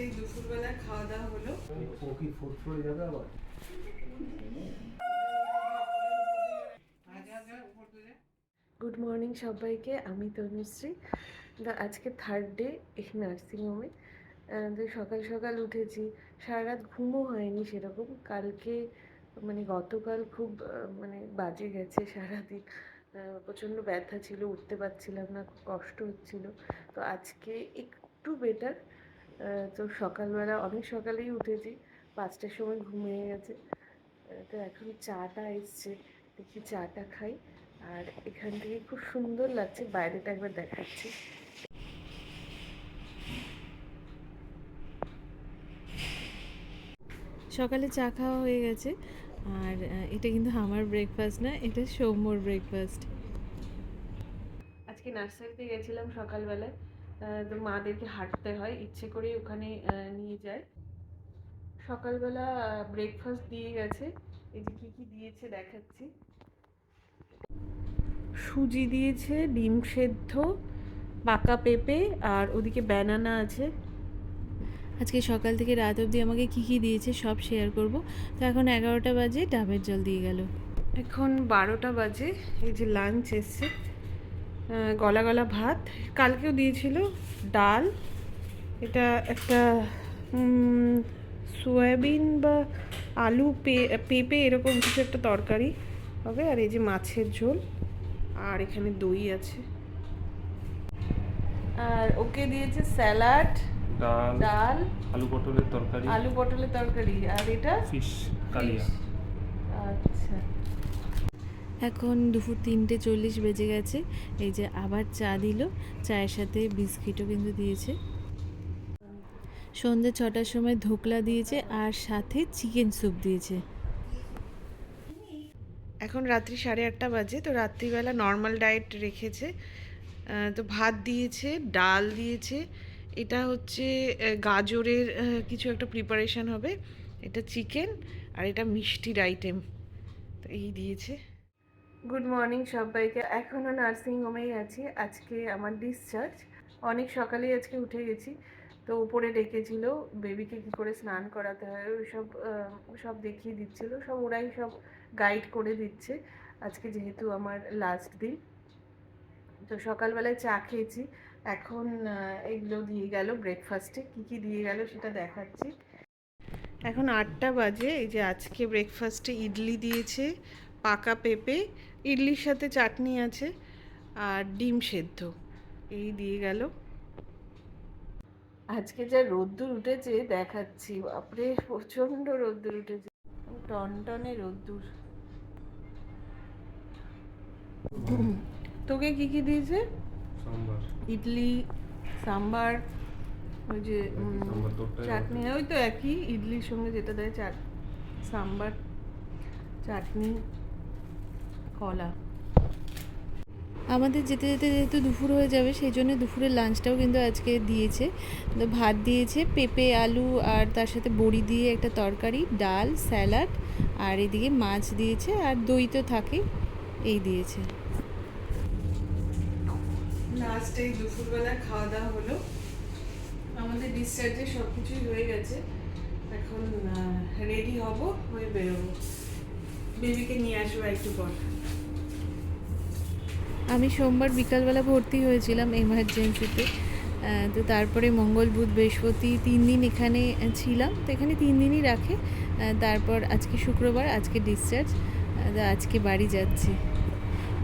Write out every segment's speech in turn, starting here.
এই দুপুরবেলা খাওয়া দাওয়া হলো। ও কি ফুড ফ্লোরে যাবে আবার গুড মর্নিং সবাইকে আমি তনুশ্রী আজকে থার্ড ডে নার্সিংহোমে তো সকাল সকাল উঠেছি। সারা রাত ঘুমও হয়নি সেরকম। কালকে মানে গতকাল খুব মানে বাজে গেছে সারাদিন। প্রচণ্ড ব্যথা ছিল, উঠতে পারছিলাম না, খুব কষ্ট হচ্ছিল। তো আজকে একটু বেটার তো সকালবেলা অনেক সকালেই উঠেছি। পাঁচটার সময় ঘুমিয়ে গেছে। তো এখন চাটা এসছে দেখি চাটা খাই। আর এখান থেকে খুব সুন্দর লাগছে বাইরেটা একবার দেখাচ্ছি। সকালে চা খাওয়া হয়ে গেছে। আর এটা কিন্তু আমার ব্রেকফাস্ট না এটা সৌম্যর ব্রেকফাস্ট আজকে নার্সারিতে গেছিলাম সকালবেলায়। তো মাদেরকে হাঁটতে হয় ইচ্ছে করেই ওখানে নিয়ে যায়। সকালবেলা ব্রেকফাস্ট দিয়ে গেছে। এই যে কী কী দিয়েছে দেখাচ্ছি। সুজি দিয়েছে ডিম সেদ্ধ পাকা পেঁপে আর ওদিকে ব্যানানা আছে। আজকে সকাল থেকে রাত অবধি আমাকে কী কী দিয়েছে সব শেয়ার করব। তো এখন এগারোটা বাজে ডাবের জল দিয়ে গেল। এখন বারোটা বাজে এই যে লাঞ্চ এসছে। গলা গলা ভাত। কালকেও দিয়েছিল ডাল। এটা একটা সয়াবিন বা আলু পে- পেঁপে এরকম কিছু একটা তরকারি হবে আর এই যে মাছের ঝোল আর এখানে দই আছে। আর ওকে দিয়েছে স্যালাড ডাল ডাল আলু পটলের তরকারি আলু পটলের তরকারি আর এটা? ফিশ কালিয়া। আচ্ছা। এখন দুপুর তিনটে চল্লিশ বেজে গেছে। এই যে আবার চা দিল, চায়ের সাথে বিস্কিটও কিন্তু দিয়েছে। সন্ধ্যে ছটার সময় ধোকলা দিয়েছে আর সাথে চিকেন স্যুপ দিয়েছে। এখন রাত্রি সাড়ে আটটা বাজে, তো রাত্রিবেলা নর্মাল ডায়েট রেখেছে। তো ভাত দিয়েছে, ডাল দিয়েছে। এটা হচ্ছে গাজরের কিছু একটা প্রিপারেশন হবে। এটা চিকেন আর এটা মিষ্টির আইটেম তো এই দিয়েছে। গুড মর্নিং সবাইকে। এখনও নার্সিং হোমেই আছি। আজকে আমার ডিসচার্জ অনেক সকালেই আজকে উঠে গেছি। তো উপরে ডেকেছিল। বেবিকে কী করে স্নান করাতে হয় ওই সব সব দেখিয়ে দিচ্ছিল। সব ওরাই সব গাইড করে দিচ্ছে। আজকে যেহেতু আমার লাস্ট দিন। তো সকালবেলায় চা খেয়েছি। এখন এগুলো দিয়ে গেল ব্রেকফাস্টে কী কী দিয়ে গেল সেটা দেখাচ্ছি। এখন আটটা বাজে। এই যে আজকে ব্রেকফাস্টে ইডলি দিয়েছে, পাকা পেঁপে ইডলির সাথে চাটনি আছে আর ডিম সেদ্ধ। এই দিয়ে গেল। আজকে যা রোদ্দুর উঠেছে দেখাচ্ছি। বাপরে প্রচণ্ড রোদ্দুর উঠেছে। টনটনে রোদ্দুর। তোকে কি কি দিয়েছে? ইডলি সাম্বার ওই যে চাটনি। ওই তো একই ইডলির সঙ্গে যেটা দেয় চাট সাম্বার চাটনি। কলা। আমাদের যেতে যেতে যেহেতু দুপুর হয়ে যাবে সেই জন্য দুপুরের লাঞ্চটাও কিন্তু আজকে দিয়েছে। তো ভাত দিয়েছে পেঁপে আলু আর তার সাথে বড়ি দিয়ে একটা তরকারি ডাল স্যালাড আর এদিকে মাছ দিয়েছে আর দই তো থাকে এই দিয়েছে। লাস্ট এই দুপুরবেলা খাওয়া দাওয়া হলো। আমাদের ডিসচার্জে সব কিছুই হয়ে গেছে। এখন রেডি হব হয়ে বেরোবো। বেবিকে নিয়ে আসব একটু পর। আমি সোমবার বিকালবেলা ভর্তি হয়েছিলাম এমার্জেন্সিতে তো তারপরে মঙ্গল বুধ বৃহস্পতি তিন দিন এখানে ছিলাম। তো এখানে তিন দিনই রাখে। তারপর আজকে শুক্রবার আজকে ডিসচার্জ আজকে বাড়ি যাচ্ছি।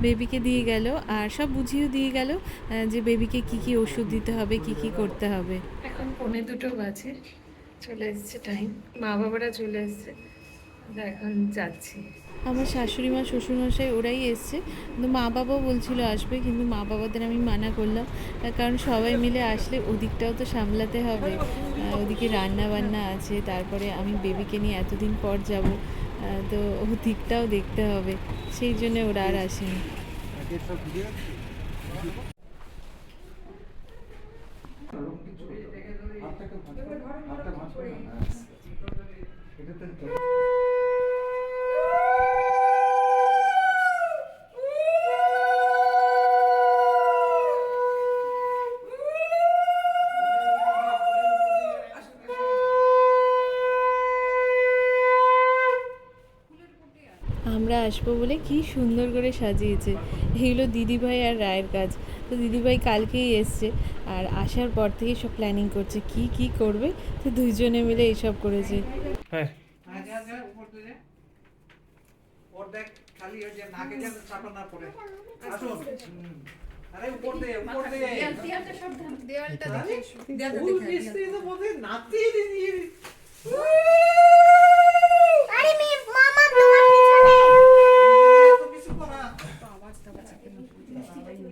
বেবিকে দিয়ে গেল আর সব বুঝিয়েও দিয়ে গেল যে বেবিকে কি কি ওষুধ দিতে হবে কি কি করতে হবে। এখন পৌনে দুটো বাজে চলে এসছে টাইম মা বাবারা চলে এসছে। এখন যাচ্ছি। আমার শাশুড়ি মা, শ্বশুরমশাই ওরাই এসছে। কিন্তু মা বাবাও বলছিল আসবে, কিন্তু মা বাবাদের আমি মানা করলাম। কারণ সবাই মিলে আসলে ওদিকটাও তো সামলাতে হবে। ওদিকে রান্না বান্না আছে, তারপরে আমি বেবিকে নিয়ে এতদিন পর যাব তো ওদিকটাও দেখতে হবে। সেই জন্য ওরা আর আসেনি। আসুন আসব বলে কি সুন্দর করে সাজিয়েছে। এগুলো দিদিভাই আর রায়ের কাজ। তো দিদিভাই কালকেই এসছে আর আসার পর থেকে সব প্ল্যানিং করছে কি কি করবে? তো দুইজনে মিলে এইসব করেছে। হ্যাঁ। উপর। আরে উপর দে উপর দে মিস্ত্রি তো দিয়ে আরে মেয়ে মামা তোমার পিছনে এত কিছু করা ওই ওইদিকে দেখো ওইদিকে দেখো যা আরে দে থাকতে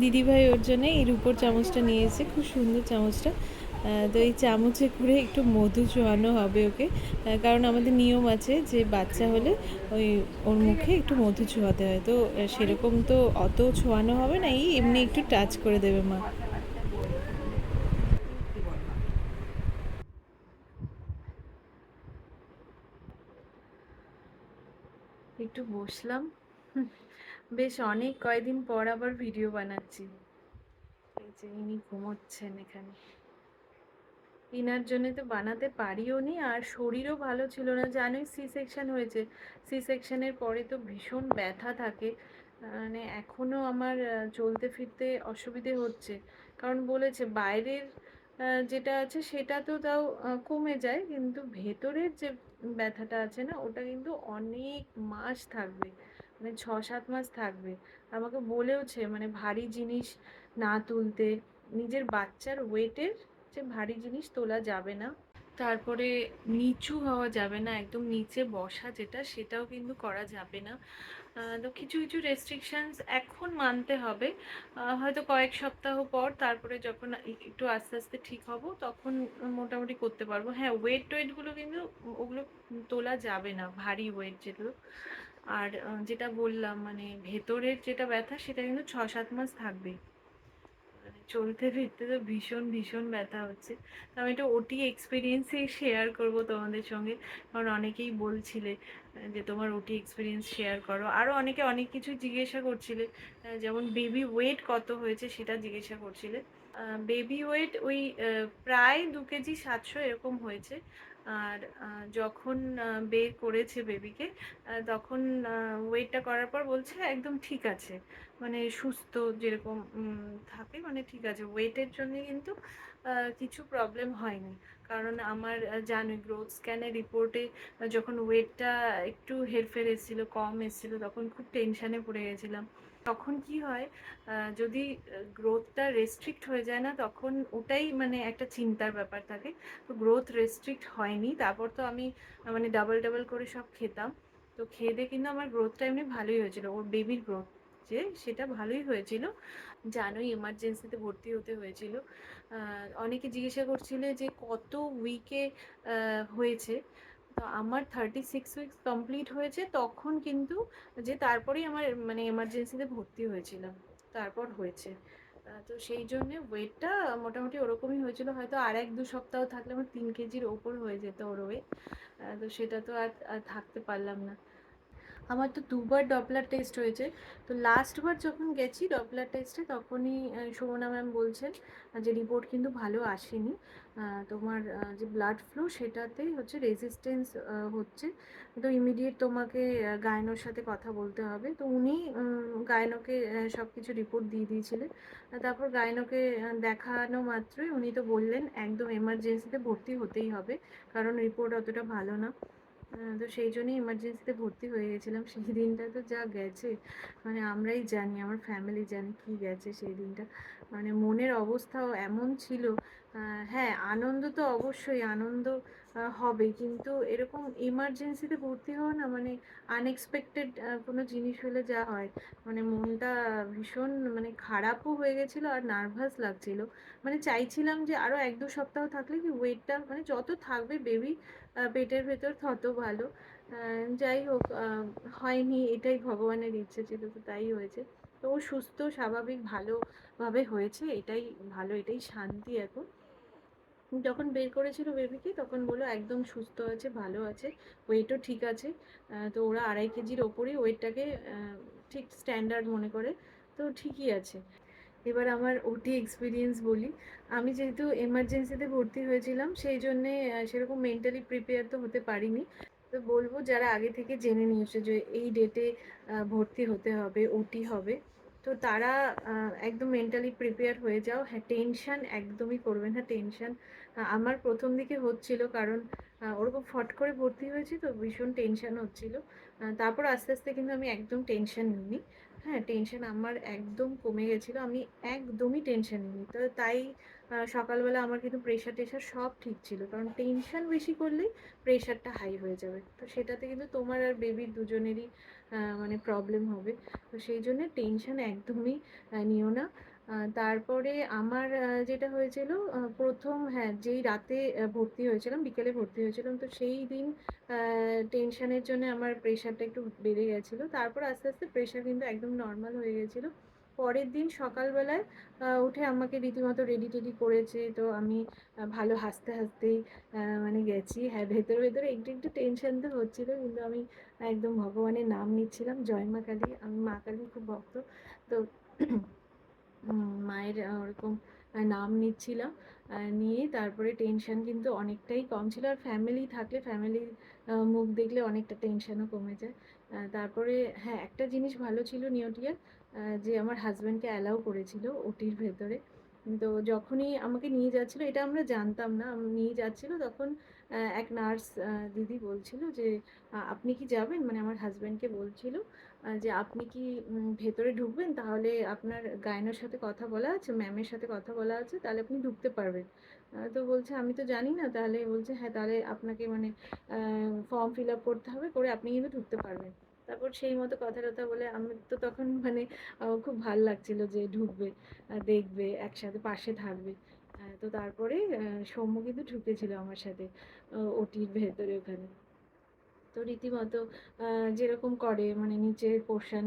দিদিভাই ওর জন্য এই রূপোর চামচটা নিয়ে এসেছে খুব সুন্দর চামচটা তো এই চামচে করে একটু মধু চোয়ানো হবে ওকে। কারণ আমাদের নিয়ম আছে যে বাচ্চা হলে ওই ওর মুখে একটু মধু ছোঁয়াতে হয়। তো সেরকম তো অত ছোঁয়ানো হবে না, এই এমনি একটু টাচ করে দেবে মা। একটু বসলাম। বেশ অনেক কয়দিন পর আবার ভিডিও বানাচ্ছি। এই যে ইনি ঘুমোচ্ছেন এখানে। ইনার জন্য তো বানাতে পারিও নি, আর শরীরও ভালো ছিল না। জানোই সি সেকশন হয়েছে। সি সেকশনের পরে তো ভীষণ ব্যথা থাকে। মানে এখনও আমার চলতে ফিরতে অসুবিধে হচ্ছে। কারণ বলেছে বাইরের যেটা আছে সেটা তো তাও কমে যায়, কিন্তু ভেতরের যে ব্যথাটা আছে না, ওটা কিন্তু অনেক মাস থাকবে। মানে ছ সাত মাস থাকবে। আমাকে বলেওছে মানে ভারী জিনিস না তুলতে। নিজের বাচ্চার ওয়েটের যে ভারী জিনিস তোলা যাবে না। তারপরে নিচু হওয়া যাবে না, একদম নিচে বসা যেটা, সেটাও কিন্তু করা যাবে না। তো কিছু কিছু রেস্ট্রিকশানস এখন মানতে হবে। হয়তো কয়েক সপ্তাহ পর, তারপরে যখন একটু আস্তে আস্তে ঠিক হব, তখন মোটামুটি করতে পারব। হ্যাঁ ওয়েট টোয়েটগুলো কিন্তু ওগুলো তোলা যাবে না, ভারী ওয়েট যেগুলো। আর যেটা বললাম মানে ভেতরের যেটা ব্যথা, সেটা কিন্তু ছ সাত মাস থাকবে। চলতে ফিরতে তো ভীষণ ভীষণ ব্যথা হচ্ছে। তো আমি একটা ওটি এক্সপিরিয়েন্সই শেয়ার করব তোমাদের সঙ্গে। কারণ অনেকেই বলছিলে যে তোমার ওটি এক্সপিরিয়েন্স শেয়ার করো। আরও অনেকে অনেক কিছু জিজ্ঞাসা করছিলে যেমন বেবি ওয়েট কত হয়েছে সেটা জিজ্ঞাসা করছিলে। বেবি ওয়েট ওই প্রায় দু কেজি সাতশো এরকম হয়েছে। আর যখন বের করেছে বেবিকে তখন ওয়েটটা করার পর বলছে একদম ঠিক আছে। মানে সুস্থ যেরকম থাকে মানে ঠিক আছে। ওয়েটের জন্য কিন্তু কিছু প্রবলেম হয়নি। কারণ আমার জানোই গ্রোথ স্ক্যানের রিপোর্টে যখন ওয়েটটা একটু হেরফের এসেছিল, কম এসেছিল, তখন খুব টেনশানে পড়ে গেছিলাম। তখন কি হয় যদি গ্রোথটা রেস্ট্রিক্ট হয়ে যায় না, তখন ওটাই মানে একটা চিন্তার ব্যাপার থাকে। তো গ্রোথ রেস্ট্রিক্ট হয়নি, তারপর তো আমি মানে ডাবল ডাবল করে সব খেতাম। তো খেয়ে দিয়ে কিন্তু আমার গ্রোথটা এমনি ভালোই হয়েছিল। ওর বেবির গ্রোথ যে, সেটা ভালোই হয়েছিল। জানোই এমার্জেন্সিতে ভর্তি হতে হয়েছিল। অনেকে জিজ্ঞাসা করছিলে যে, কত উইকে হয়েছে? তো আমার থার্টি সিক্স উইকস কমপ্লিট হয়েছে, তখন কিন্তু যে তারপরেই আমার মানে এমার্জেন্সিতে ভর্তি হয়েছিলাম, তারপর হয়েছে। তো সেই জন্যে ওয়েটটা মোটামুটি ওরকমই হয়েছিল, হয়তো আর এক দু সপ্তাহ থাকলে আমার তিন কেজির ওপর হয়ে যেত ওর ওয়েট তো সেটা তো আর থাকতে পারলাম না। আমার তো দুবার ডপলার টেস্ট হয়েছে। তো লাস্টবার যখন গেছি ডপলার টেস্টে তখনই সুমনা ম্যাম বলছেন যে রিপোর্ট কিন্তু ভালো আসেনি। তোমার যে ব্লাড ফ্লো সেটাতেই হচ্ছে রেজিস্ট্যান্স হচ্ছে। তো ইমিডিয়েট তোমাকে গায়নোর সাথে কথা বলতে হবে। তো উনি গায়নোকে সব কিছু রিপোর্ট দিয়ে দিয়েছিলেন। তারপর গায়নোকে দেখানো মাত্রই উনি তো বললেন, একদম এমার্জেন্সিতে ভর্তি হতেই হবে। কারণ রিপোর্ট অতটা ভালো না। তো সেই জন্যই এমার্জেন্সিতে ভর্তি হয়ে গেছিলাম। সেই দিনটা তো যা গেছে মানে আমরাই জানি, আমার ফ্যামিলি জানি কি গেছে সেই দিনটা। মানে মনের অবস্থাও এমন ছিল হ্যাঁ আনন্দ তো অবশ্যই আনন্দ হবে। কিন্তু এরকম এমার্জেন্সিতে ভর্তি হওয়া না মানে আনএক্সপেক্টেড কোনো জিনিস হলে যা হয়। মানে মনটা ভীষণ মানে খারাপও হয়ে গেছিল আর নার্ভাস লাগছিল। মানে চাইছিলাম যে আরও এক দু সপ্তাহ থাকলে কি ওয়েটটা মানে যত থাকবে বেবি পেটের ভেতর তত ভালো। যাই হোক হয়নি, এটাই ভগবানের ইচ্ছে ছিল, তো তাই হয়েছে। তো সুস্থ, স্বাভাবিক, ভালোভাবে হয়েছে, এটাই ভালো, এটাই শান্তি এখন। যখন বের করেছিল বেবিকে, তখন বলল, একদম সুস্থ আছে, ভালো আছে, ওয়েটও ঠিক আছে। তো ওরা আড়াই কেজির ওপরেই ওয়েটটাকে ঠিক স্ট্যান্ডার্ড মনে করে, তো ঠিকই আছে। এবার আমার ওটি এক্সপিরিয়েন্স বলি। আমি যেহেতু এমার্জেন্সিতে ভর্তি হয়েছিলাম, সেই জন্যে সেরকম মেন্টালি প্রিপেয়ার তো হতে পারিনি। তো বলব, যারা আগে থেকে জেনে নিয়েছে যে এই ডেটে ভর্তি হতে হবে, ওটি হবে তো তারা একদম মেন্টালি প্রিপেয়ার হয়ে যাও। হ্যাঁ টেনশন একদমই করবে না টেনশন আমার প্রথম দিকে হচ্ছিল কারণ ওরকম ফট করে ভর্তি হয়েছি তো, ভীষণ টেনশন হচ্ছিল। তারপর আস্তে আস্তে কিন্তু আমি একদম টেনশন নিইনি। হ্যাঁ টেনশন আমার একদম কমে গেছিল। আমি একদমই টেনশন নিইনি। তো তাই সকালবেলা আমার কিন্তু প্রেশার টেশার সব ঠিক ছিল। কারণ টেনশন বেশি করলেই প্রেশারটা হাই হয়ে যাবে। তো সেটাতে কিন্তু তোমার আর বেবির দুজনেরই মানে প্রবলেম হবে। তো সেই জন্য টেনশন একদমই নিও না। তারপরে আমার যেটা হয়েছিল প্রথম হ্যাঁ যেই রাতে ভর্তি হয়েছিলাম, বিকেলে ভর্তি হয়েছিলাম, তো সেই দিন টেনশনের জন্য আমার প্রেশারটা একটু বেড়ে গেছিল। তারপর আস্তে আস্তে প্রেশার কিন্তু একদম নর্মাল হয়ে গেছিল। পরের দিন সকালবেলায় উঠে আমাকে রীতিমতো রেডি টেডি করেছে। তো আমি ভালো হাসতে, হাসতেই মানে গেছি। হ্যাঁ ভেতরে ভেতরে একটু একটু টেনশন তো হচ্ছিল, কিন্তু আমি একদম ভগবানের নাম নিচ্ছিলাম। জয় মা কালী। আমি মা কালীর খুব ভক্ত। তো মায়ের ওরকম নাম নিচ্ছিলাম। নিয়ে তারপরে টেনশন কিন্তু অনেকটাই কম ছিল। আর ফ্যামিলি থাকলে ফ্যামিলির মুখ দেখলে অনেকটা টেনশনও কমে যায়। তারপরে হ্যাঁ একটা জিনিস ভালো ছিল নিউটিয়ার যে আমার হাজব্যান্ডকে অ্যালাউ করেছিল ওটির ভেতরে। তো যখনই আমাকে নিয়ে যাচ্ছিল, এটা আমরা জানতাম না। নিয়ে যাচ্ছিল, তখন এক নার্স দিদি বলছিল যে আপনি কি যাবেন? মানে আমার হাজব্যান্ডকে বলছিল যে, আপনি কি ভেতরে ঢুকবেন? তাহলে আপনার গায়নের সাথে কথা বলা আছে ম্যামের সাথে কথা বলা আছে, তাহলে আপনি ঢুকতে পারবেন। তো বলছে, আমি তো জানি না, তাহলে বলছে হ্যাঁ তাহলে আপনাকে মানে ফর্ম ফিল আপ করতে হবে, করে আপনি কিন্তু ঢুকতে পারবেন। তারপর সেই মতো কথা টথা বলে আমি তো তখন মানে খুব ভালো লাগছিল যে, ঢুকবে দেখবে, একসাথে পাশে থাকবে। তো তারপরে সৌম্য কিন্তু ঢুকেছিল আমার সাথে ওটির ভেতরে ওখানে। তো রীতিমতো যেরকম করে মানে নিচের পোর্শন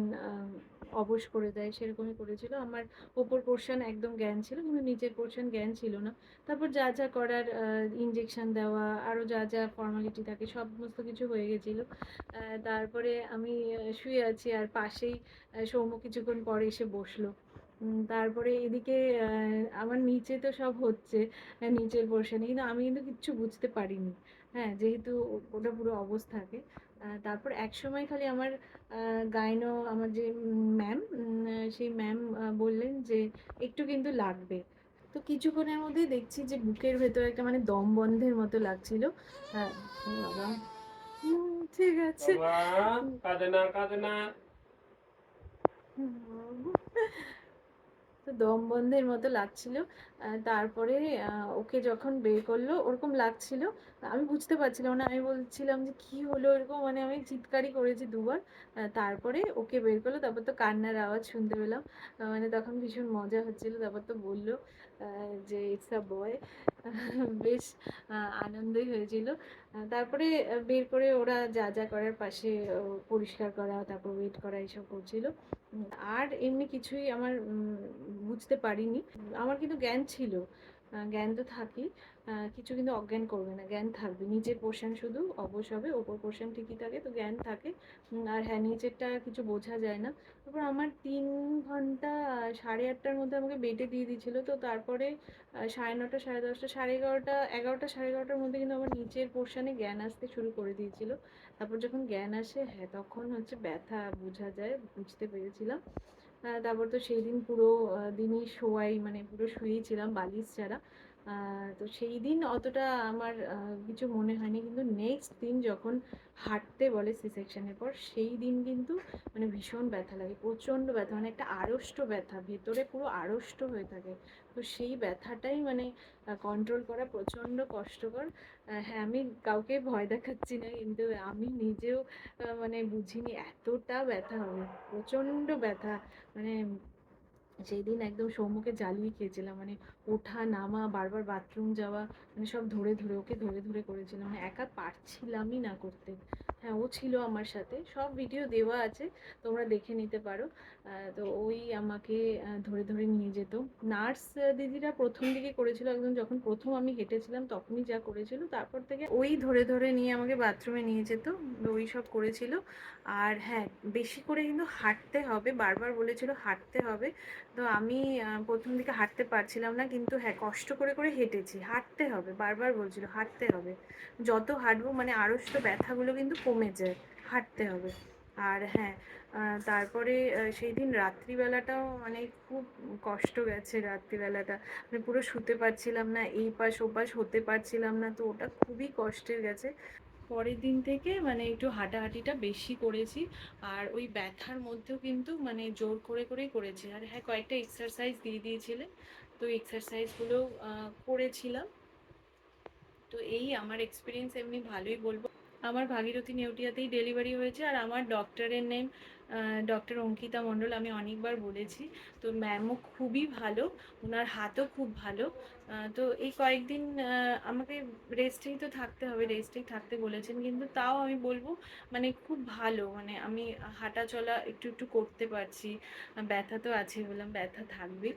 অবশ করে দেয়, সেরকমই করেছিল। আমার ওপর পোর্শন একদম জ্ঞান ছিল, কিন্তু নিচের পোর্শন জ্ঞান ছিল না। তারপর যা যা করার ইঞ্জেকশন দেওয়া আরও যা যা ফর্মালিটি থাকে, সমস্ত কিছু হয়ে গেছিল। তারপরে আমি শুয়ে আছি, আর পাশেই সৌম্য কিছুক্ষণ পরে এসে বসল। তারপরে এদিকে আমার নিচে তো সব হচ্ছে নিচের পোর্শনে কিন্তু আমি কিন্তু কিচ্ছু বুঝতে পারিনি। হ্যাঁ যেহেতু ওটা পুরো অবশ থাকে তারপর এক সময় খালি আমার গাইনো আমার যে ম্যাম সেই ম্যাম বললেন যে একটু কিন্তু লাগবে। তো কিছুক্ষণের মধ্যেই দেখছি যে বুকের ভেতরে একটা মানে দম বন্ধের মতো লাগছিল। হ্যাঁ বাবা। ঠিক আছে। কাঁদে না কাঁদে না। তো দম বন্ধের মতো লাগছিল। তারপরে ওকে যখন বের করল, ওরকম লাগছিল। আমি বুঝতে পারছিলাম না। আমি বলছিলাম যে, কি হলো এরকম? মানে আমি চিৎকারই করেছি দুবার। তারপরে ওকে বের করল। তারপর তো কান্নার আওয়াজ শুনতে পেলাম। মানে তখন ভীষণ মজা হচ্ছিল। তারপর তো বলল যে ইটস আ বয় বেশ আনন্দই হয়েছিল। তারপরে বের করে ওরা যা যা করার পাশে পরিষ্কার করা, তারপর ওয়েট করা, এইসব করছিল। আর এমনি কিছুই আমার বুঝতে পারিনি। আমার কিন্তু জ্ঞান ছিল। জ্ঞান তো থাকি কিছু কিন্তু অজ্ঞান করবে না, জ্ঞান থাকবে। নিচের পোর্শন শুধু অবশ হবে, ওপর পোর্শন ঠিকই থাকে, তো জ্ঞান থাকে। আর হ্যাঁ নিচেরটা কিছু বোঝা যায় না। তারপর আমার তিন ঘণ্টা সাড়ে আটটার মধ্যে আমাকে বেডে দিয়ে দিয়েছিল, তো তারপরে সাড়ে নটা, সাড়ে দশটা, সাড়ে এগারোটা এগারোটা, সাড়ে এগারোটার মধ্যে কিন্তু আমার নিচের পোর্শনে জ্ঞান আসতে শুরু করে দিয়েছিল। তারপর যখন জ্ঞান আসে হ্যাঁ তখন হচ্ছে ব্যথা বোঝা যায়, বুঝতে পেরেছিলাম। তারপর তো সেই দিন পুরো দিনই শোয়াই মানে পুরো শুয়েছিলাম বালিশ ছাড়া। তো সেই দিন অতটা আমার কিছু মনে হয়নি। কিন্তু নেক্সট দিন যখন হাঁটতে বলে সি সেকশনের পর, সেই দিন কিন্তু মানে ভীষণ ব্যথা লাগে, প্রচণ্ড ব্যথা মানে একটা আড়ষ্ট ব্যথা, ভেতরে পুরো আড়ষ্ট হয়ে থাকে। তো সেই ব্যথাটাই মানে কন্ট্রোল করা প্রচণ্ড কষ্টকর। হ্যাঁ আমি কাউকে ভয় দেখাচ্ছি না, কিন্তু আমি নিজেও মানে বুঝিনি এতটা ব্যথা হবে প্রচণ্ড ব্যথা। মানে সেই দিন একদম সৌম্যকে জ্বালিয়ে খেয়েছিলাম মানে ওঠা, নামা, বারবার বাথরুম যাওয়া মানে সব ধরে ধরে, ওকে ধরে ধরে করেছিলাম। মানে একা পারছিলামই না করতে। হ্যাঁ ও ছিল আমার সাথে। সব ভিডিও দেওয়া আছে, তোমরা দেখে নিতে পারো। তো ওই আমাকে ধরে ধরে নিয়ে যেত। নার্স দিদিরা প্রথম দিকে করেছিল একদম যখন প্রথম আমি হেঁটেছিলাম, তখনই যা করেছিল। তারপর থেকে ওই ধরে ধরে নিয়ে আমাকে বাথরুমে নিয়ে যেত। ওই সব করেছিল। আর হ্যাঁ বেশি করে কিন্তু হাঁটতে হবে। বারবার বলেছিল হাঁটতে হবে। তো আমি প্রথম দিকে হাঁটতে পারছিলাম না। কিন্তু হ্যাঁ কষ্ট করে করে হেঁটেছি। হাঁটতে হবে, বারবার বলছিল, হাঁটতে হবে। যত হাঁটবো মানে আড়ষ্ট ব্যথাগুলো কিন্তু কমে যায়, হাঁটতে হবে। আর হ্যাঁ তারপরে সেই দিন রাত্রিবেলাটাও মানে খুব কষ্ট গেছে রাত্রিবেলাটা। মানে পুরো শুতে পারছিলাম না, এই পাশ ও পাশ হতে পারছিলাম না, তো ওটা খুবই কষ্টের গেছে। পরের দিন থেকে মানে একটু হাঁটাহাঁটিটা বেশি করেছি, আর ওই ব্যথার মধ্যেও কিন্তু মানে জোর করে করেই করেছি। আর হ্যাঁ কয়েকটা এক্সারসাইজ দিয়ে দিয়েছিলে তো এক্সারসাইজগুলো করেছিলাম। তো এই আমার এক্সপিরিয়েন্স এমনি ভালোই বলব। আমার ভাগীরথী নেউটিয়াতেই ডেলিভারি হয়েছে আর আমার ডক্টরের নেম ডক্টর অঙ্কিতা মণ্ডল, আমি অনেকবার বলেছি। তো ম্যামও খুবই ভালো ওনার হাতও খুব ভালো। তো এই কয়েকদিন আমাকে রেস্টেই তো থাকতে হবে রেস্টেই থাকতে বলেছেন, কিন্তু তাও আমি বলব মানে খুব ভালো মানে আমি হাঁটা চলা একটু একটু করতে পারছি। ব্যথা তো আছে বললাম, ব্যথা থাকবে।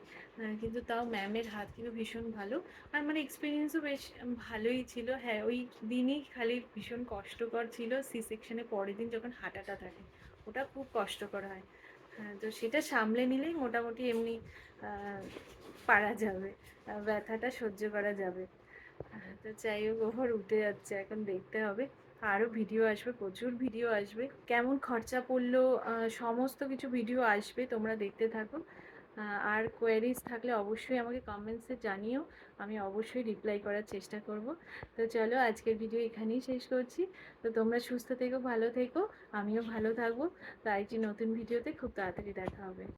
কিন্তু তাও ম্যামের হাত কিন্তু ভীষণ ভালো। আর মানে এক্সপিরিয়েন্সও বেশ ভালোই ছিল। হ্যাঁ ওই দিনই খালি ভীষণ কষ্টকর ছিল। সি সেকশনে পরের দিন যখন হাঁটাটা থাকে ওটা খুব কষ্টকর হয়। হ্যাঁ তো সেটা সামলে নিলেই মোটামুটি এমনি পারা যাবে ব্যথাটা সহ্য করা যাবে। তো যাই হোক, ওভার উঠে যাচ্ছে, এখন দেখতে হবে। আরও ভিডিও আসবে, প্রচুর ভিডিও আসবে। কেমন খরচা পড়ল সমস্ত কিছু ভিডিও আসবে, তোমরা দেখতে থাকো। আর কোয়ারিজ থাকলে অবশ্যই আমাকে কমেন্টসে জানিও, আমি অবশ্যই রিপ্লাই করার চেষ্টা করব। তো চলো আজকের ভিডিও এখানেই শেষ করছি। তো তোমরা সুস্থ থেকো, ভালো থেকো, আমিও ভালো থাকব। তো আরেকটি নতুন ভিডিওতে খুব তাড়াতাড়ি দেখা হবে।